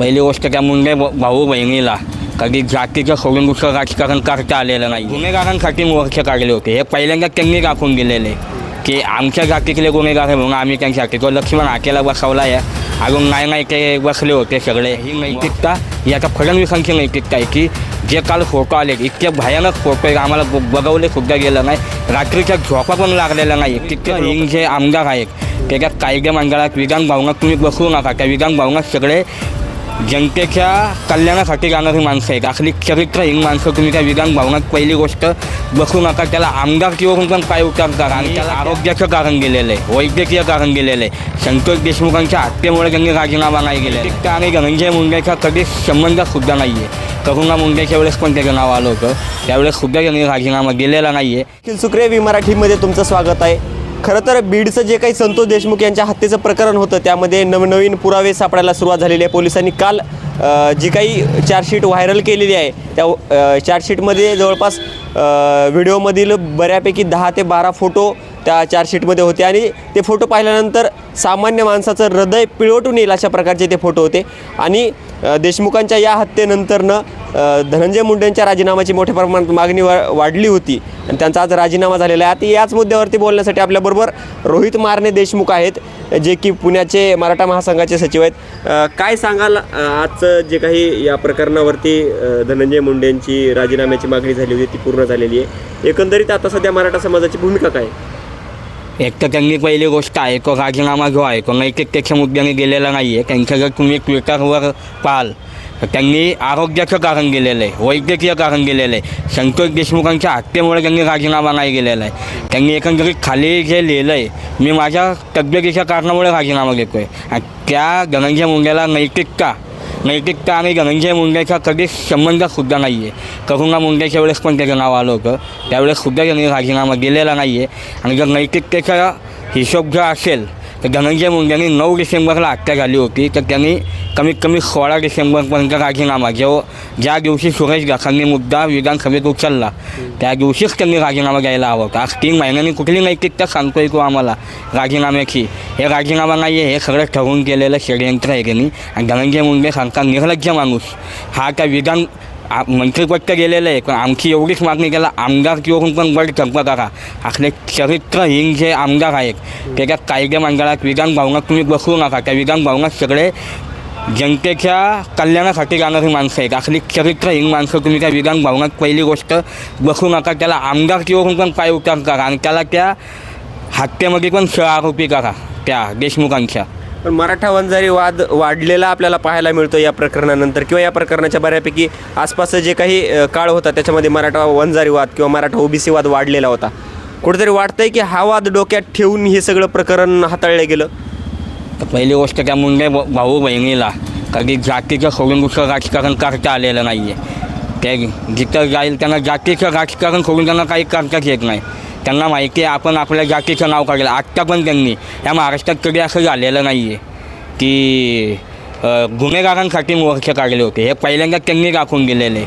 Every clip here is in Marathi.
पहिली गोष्ट त्या मुंडे भाऊ बहिणीला. कधी जातीचं सोडून दुसरं राजकारण करता आलेलं नाही. गुन्हेगारांसाठी मोर्चे काढले होते. हे पहिल्यांदा त्यांनी राखून दिलेले. की आमच्या जातीतले गुन्हेगार आहे म्हणून आम्ही त्यांच्यासाठी तो लक्ष्मण हाकेला बसवला आहे. अजून नाही नाही ते बसले होते सगळे. ही नैतिकता याचा फडणवीसांची नैतिकता आहे की जे काल फोटो आले इतके भयानक फोटो आहे आम्हाला ब- बघवले सुद्धा गेलं नाही. रात्रीच्या झोपा पण लागलेल्या नाही. तितके हिंग जे आमदार आहेत. त्याच्या कायदे मंडळात विधान भावनात तुम्ही बसवू नका. त्या विधान भावनात सगळे जनतेच्या कल्याणासाठी जाणारी माणसं आहेत. असली चरित्रहीन माणसं तुम्ही त्या विधान भवनात पहिली गोष्ट बसू नका त्याला आमदार किंवा पण काय उतार करा आणि त्याला आरोग्याचं कारण गेलेलं आहे वैद्यकीय कारण गेलेलं आहे. संतोष देशमुखांच्या हत्येमुळे त्यांनी राजीनामा नाही गेले त्या आणि धनंजय मुंडेचा कधीच संबंधसुद्धा नाही आहे करुणा मुंडेच्या वेळेस पण त्याचं नाव आलं होतं. त्यावेळेस सुद्धा त्यांनी राजीनामा दिलेला नाही आहे अखिल मराठीमध्ये तुमचं स्वागत आहे. खरं तर बीडचं जे काही संतोष देशमुख यांच्या हत्येचं प्रकरण होतं त्यामध्ये नवनवीन पुरावे सापडायला सुरुवात झालेली आहे. पोलिसांनी काल जी काही चार्जशीट व्हायरल केलेली आहे त्या चार्जशीटमध्ये जवळपास व्हिडिओमधील बऱ्यापैकी दहा ते बारा फोटो त्या चार्जशीटमध्ये होते आणि ते फोटो पाहिल्यानंतर सामान्य माणसाचं हृदय पिळवटून येईल अशा प्रकारचे ते फोटो होते. आणि देशमुखांच्या या हत्येनंतरनं धनंजय मुंडेंच्या राजीनाम्याची मोठ्या प्रमाणात मागणी वा वाढली होती. आणि त्यांचा आज राजीनामा झालेला आहे. आता याच मुद्द्यावरती बोलण्यासाठी आपल्याबरोबर रोहित मारणे देशमुख आहेत जे की पुण्याचे मराठा महासंघाचे सचिव आहेत. काय सांगाल आजचं जे काही या प्रकरणावरती धनंजय मुंडेंची राजीनाम्याची मागणी झाली होती ती पूर्ण झालेली आहे. एकंदरीत आता सध्या मराठा समाजाची भूमिका काय एक तर त्यांनी पहिली गोष्ट आहे तो राजीनामा जो आहे. तो नैतिकतेच्या मुद्द्याने गेलेला नाही आहे त्यांच्या जर तुम्ही ट्विटरवर पाहाल. त्यांनी आरोग्याचं कारण गेलेलं आहे वैद्यकीय कारण गेलेलं आहे. संतोष देशमुखांच्या हत्येमुळे त्यांनी राजीनामा नाही गेलेला आहे. त्यांनी एकंदरीत खाली जे लिहिलं आहे मी माझ्या तब्येतीच्या कारणामुळे राजीनामा घेतो आहे आणि त्या धनंजय मुंडेला नैतिकता नैतिकता आणि धनंजय मुंडेचा कधीच संबंधसुद्धा नाही आहे करुणा मुंडेच्या वेळेस पण त्याचं नाव आलं होतं त्यावेळेससुद्धा त्यांनी राजीनामा दिलेला नाही आहे आणि जर नैतिकतेचा हिशोब जर असेल तर धनंजय मुंडेंनी नऊ डिसेंबरला हत्या झाली होती. तर त्यांनी कमीत कमी सोळा डिसेंबरपर्यंत राजीनामा जो ज्या दिवशी सुरेश गाखांनी मुद्दा विधानसभेत उचलला त्या दिवशीच त्यांनी राजीनामा घ्यायला हवा होता. आज तीन महिन्यांनी कुठली नैतिकता सांगतोय तो आम्हाला? राजीनाम्याची. हे राजीनामा नाही आहे हे सगळं ठरवून केलेलं षडयंत्र आहे त्यांनी आणि धनंजय मुंडे सांगता निर्लज्ज माणूस. हा त्या विधान आ- मंत्रिपद गेलेलं आहे पण आमची एवढीच मागणी केला आमदार किंवा पण वर चर्चा करा असले चरित्रहीन जे आमदार आहेत. त्याच्या कायदे मंडळात विधान भावनात तुम्ही बसवू नका. त्या विधान भावनात सगळे जनतेच्या कल्याणासाठी जाणारी माणसं आहेत. असली चरित्रहीन माणसं तुम्ही त्या विधान भावनात पहिली गोष्ट बसू नका. त्याला आमदार किंवा पण पाय उतार करा आणि त्याला त्या हत्येमध्ये पण सह आरोपी करा त्या देशमुखांच्या. पण मराठा वंजारी वाद वाढलेला आपल्याला पाहायला मिळतो या प्रकरणानंतर किंवा या प्रकरणाच्या बऱ्यापैकी आसपासचं जे काही काळ होता त्याच्यामध्ये मराठा वंजारी वाद किंवा मराठा ओबीसी वाद वाढलेला होता. कुठेतरी वाटतंय की हा वाद डोक्यात ठेवून हे सगळं प्रकरण हाताळलं गेलं? तर पहिली गोष्ट त्या मुंडे भाऊ बहिणीला कधी जातीचं सोडून दुसरं राजकारण करता आलेलं नाही आहे ते जिथं जाईल त्यांना जातीचं राजकारण सोडून त्यांना काही करताच येत नाही. त्यांना माहिती आहे आपण आपल्या जातीचं नाव काढलं. आत्ता पण त्यांनी या महाराष्ट्रात कधी असं झालेलं नाही आहे की गुन्हेगारांसाठी मोर्चे काढले होते. हे पहिल्यांदा त्यांनी राखून दिलेले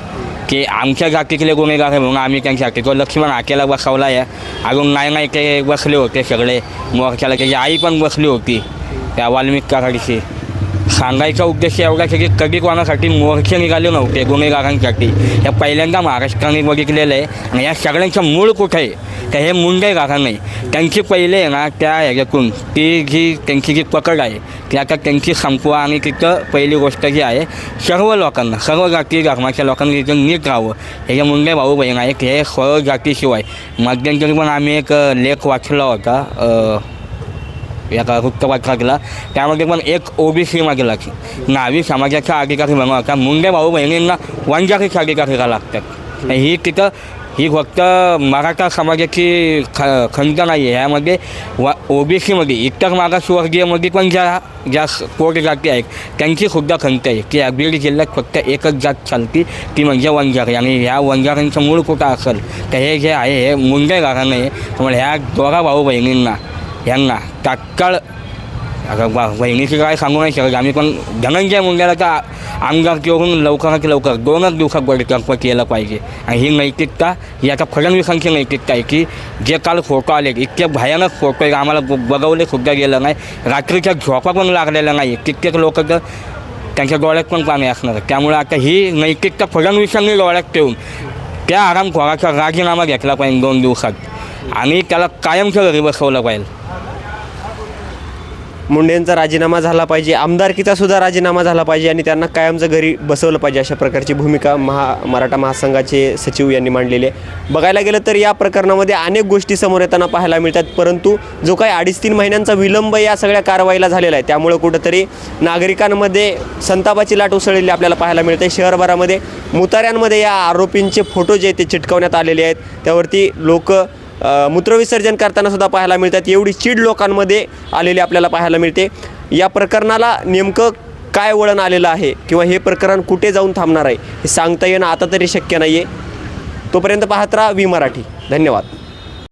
की आमच्या जातीतले गुन्हेगार आहे म्हणून आम्ही त्यांच्यासाठी. तो लक्ष्मण हाकेला बसवला आहे अजून नाही नाही ते बसले होते सगळे मोर्चाला. त्याची आई पण बसली होती त्या वाल्मिक सांगायचा उद्देश एवढा की कधी कोणासाठी मोर्चे निघाले नव्हते गुन्हेगारांसाठी. हे पहिल्यांदा महाराष्ट्राने बघितलेलं आहे. आणि या सगळ्यांचं मूळ कुठं आहे? तर हे मुंडे काका नाही? त्यांची पहिले आहे ना त्या ह्याच्यातून ती जी त्यांची जी पकड आहे ती आता त्यांची संपवा आणि तिथं पहिली गोष्ट जी आहे सर्व लोकांना सर्व जाती धर्माच्या लोकांनी तिथं नीट राहावं. हे जे मुंडे भाऊ बहीण आहेत हे सर्व जातीशिवाय. मध्यंतरी पण आम्ही एक लेख वाचला होता एका वृत्तपत्रातला. त्यामध्ये पण एक ओबीसी मागेला की नावी समाजाच्या अधिकारी बनवा का मुंडे भाऊ बहिणींना वंजारीचे अधिकारी का लागतात? ही तिथं ही फक्त मराठा समाजाची ख खंत नाही आहे ह्यामध्ये व ओबीसीमध्ये इतर मागासवर्गीयमध्ये पण ज्या ज्या पोट जाती आहेत त्यांची सुद्धा खंत आहे. की बीड जिल्ह्यात फक्त एकच जात चालती ती म्हणजे वंजारी. आणि ह्या वंजारांचं मूळ कुठं असेल? तर हे जे आहे हे मुंडे घराणं आहे त्यामुळे ह्या दोघा भाऊ बहिणींना यांना तात्काळ आता बा बहिणीची काय सांगू नाही शकत. आम्ही पण धनंजय मुंड्याला तर आमदार किंवा लवकरात लवकर दोनच दिवसात बळकंप केलं पाहिजे. आणि ही नैतिकता ही आता फडणवीसांची नैतिकता आहे की जे काल फोटो आले इतके भयानक फोटो आहे आम्हाला ब- बघवले सुद्धा गेलं नाही. रात्रीच्या झोपा पण लागलेल्या नाही कित्येक लोक तर त्यांच्या डोळ्यात पण पाणी असणार त्यामुळे आता ही नैतिकता फडणवीसांनी डोळ्यात ठेवून त्या आरामखोराचा राजीनामा घेतला पाहिजे दोन दिवसात. आणि त्याला कायमच्या घरी बसवलं पाहिजे. मुंडेंचा राजीनामा झाला पाहिजे आमदारकीचा सुद्धा राजीनामा झाला पाहिजे आणि त्यांना कायमचं घरी बसवलं पाहिजे अशा प्रकारची भूमिका महा मराठा महासंघाचे सचिव यांनी मांडलेली आहे. बघायला गेलं तर या प्रकरणामध्ये अनेक गोष्टी समोर येताना पाहायला मिळतात परंतु जो काही अडीच तीन महिन्यांचा विलंब या सगळ्या कारवाईला झालेला आहे त्यामुळे कुठंतरी नागरिकांमध्ये संतापाची लाट उसळलेली आपल्याला पाहायला मिळते. शहरभरामध्ये मुताऱ्यांमध्ये या आरोपींचे फोटो जे आहेत ते चिटकवण्यात आलेले आहेत. त्यावरती लोक मूत्रविसर्जन करताना सुद्धा पाहायला मिळतात. एवढी चीड लोकांमध्ये आलेली आपल्याला पाहायला मिळते. या प्रकरणाला नेमकं काय वळण आलेलं आहे किंवा हे प्रकरण कुठे जाऊन थांबणार आहे हे सांगता येणं आता तरी शक्य नाही आहे तोपर्यंत पाहत राहा वी मराठी. धन्यवाद.